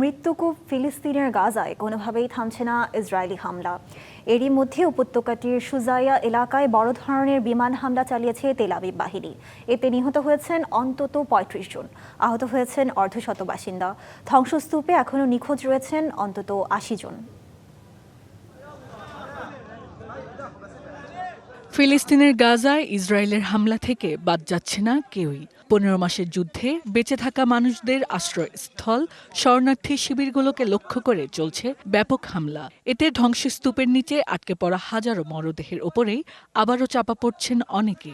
মৃত্যুকূপ ফিলিস্তিনের গাজায় কোনোভাবেই থামছে না ইসরায়েলি হামলা। এরই মধ্যে উপত্যকাটির সুজাইয়া এলাকায় বড় ধরনের বিমান হামলা চালিয়েছে তেলাবিব বাহিনী। এতে নিহত হয়েছেন অন্তত পঁয়ত্রিশ জন। আহত হয়েছেন অর্ধশত বাসিন্দা। ধ্বংসস্তূপে এখনও নিখোঁজ রয়েছেন অন্তত আশি জন। ফিলিস্তিনের গাজায় ইসরায়েলের হামলা থেকে বাদ যাচ্ছে না কেউই। পনেরো মাসের যুদ্ধে বেঁচে থাকা মানুষদের আশ্রয়স্থল, শরণার্থী শিবিরগুলোকে লক্ষ্য করে চলছে ব্যাপক হামলা। এতে ধ্বংসস্তূপের নিচে আটকে পড়া হাজারো মরদেহের ওপরেই আবারও চাপা পড়ছেন অনেকে।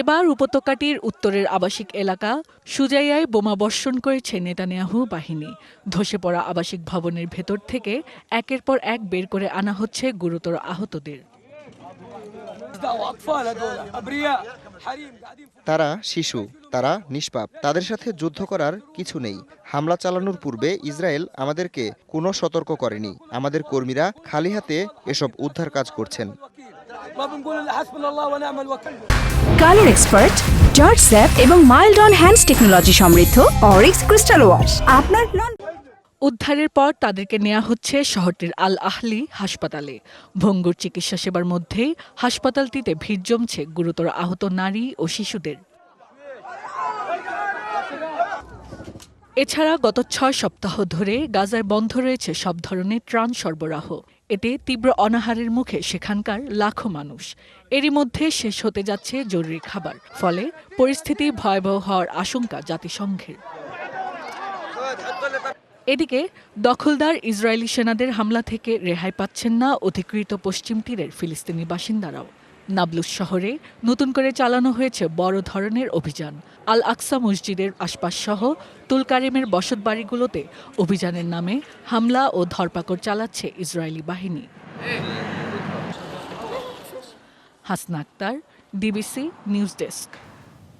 এবার উপত্যকাটির উত্তরের আবাসিক এলাকা সুজাইয়ায় বোমা বর্ষণ করেছে নেতানিয়াহু বাহিনী। ধসে পড়া আবাসিক ভবনের ভেতর থেকে একের পর এক বের করে আনা হচ্ছে গুরুতর আহতদের। তারা শিশু, তারা নিষ্পাপ, তাদের সাথে যুদ্ধ করার কিছু নেই। হামলা চালানোর পূর্বে ইসরায়েল আমাদেরকে কোনো সতর্ক করেনি। আমাদের কর্মীরা খালি হাতে এসব উদ্ধার কাজ করছেন। ما بنقول الا حسبنا الله ونعم الوكيل কালার এক্সপার্ট জর্জ স্যাপ এবং মাইল্ড অন হ্যান্ডস টেকনোলজি সমৃদ্ধ অরিক্স ক্রিস্টাল ওয়াশ আপনার লন উদ্ধারের পর তাদেরকে নেওয়া হচ্ছে শহরটির আল আহলি হাসপাতালে ভঙ্গুর চিকিৎসা সেবার মধ্যেই হাসপাতালটিতে ভিড় জমছে গুরুতর আহত নারী ও শিশুদের এছাড়া গত ছয় সপ্তাহ ধরে গাজায় বন্ধ রয়েছে সব ধরনের ত্রাণ সরবরাহ। এতে তীব্র অনাহারের মুখে সেখানকার লাখো মানুষ। এরই মধ্যে শেষ হতে যাচ্ছে জরুরি খাবার। ফলে পরিস্থিতি ভয়াবহ হওয়ার আশঙ্কা জাতিসংঘের। এদিকে, দখলদার ইসরায়েলি সেনাদের হামলা থেকে রেহাই পাচ্ছেন না অধিকৃত পশ্চিম তীরের ফিলিস্তিনি বাসিন্দারাও। নাবলুস শহরে নতুন করে চালানো হয়েছে বড় ধরনের অভিযান। আল আকসা মসজিদের আশপাশ সহ তুলকারিমের বসত বাড়িগুলোতে অভিযানের নামে হামলা ও ধরপাকড় চালাচ্ছে ইসরায়েলি বাহিনী। Hasna Akter DBC news desk.